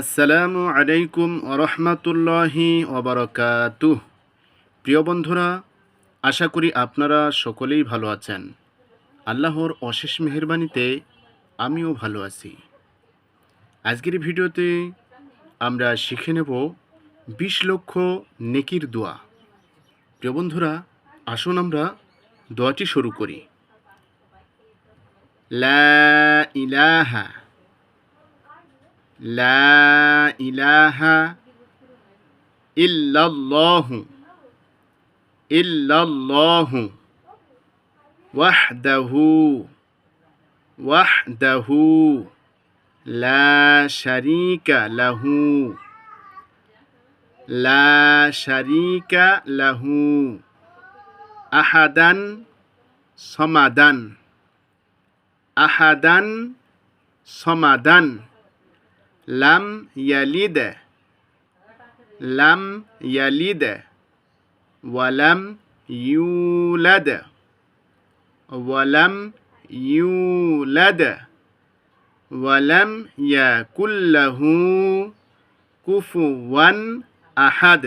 আসসালামু আলাইকুম রহমতুল্লাহি ওবরকাতুহ। প্রিয় বন্ধুরা, আশা করি আপনারা সকলেই ভালো আছেন। আল্লাহর অশেষ মেহরবানিতে আমিও ভালো আছি। আজকের ভিডিওতে আমরা শিখে নেব বিশ লক্ষ নেকির দোয়া। প্রিয় বন্ধুরা, আসুন আমরা দোয়াটি শুরু করি। লা ইলাহা لا إله إلا الله إلا الله وحده وحده لا شريك له لا شريك له أحدا صمدا أحدا صمدا. লাম ইয়ালিদ লাম ইয়ালিদ ওয়ালাম ইউলাদ ওয়ালাম ইউলাদ ওয়ালাম ইয়াকুল্লাহু কুফুওয়ান আহাদ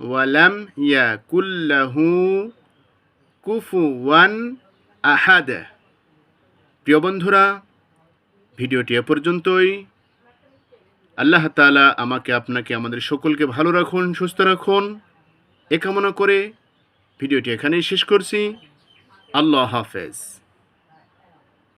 ওয়ালাম ইয়াকুল্লাহু কুফুওয়ান আহাদ প্রিয় বন্ধুরা, ভিডিওটি এ পর্যন্তই। আল্লাহ তালা আমাকে, আপনাকে, আমাদের সকলকে ভালো রাখুন, সুস্থ রাখুন। এ কামনা করে ভিডিওটি এখানেই শেষ করছি। আল্লাহ হাফেজ।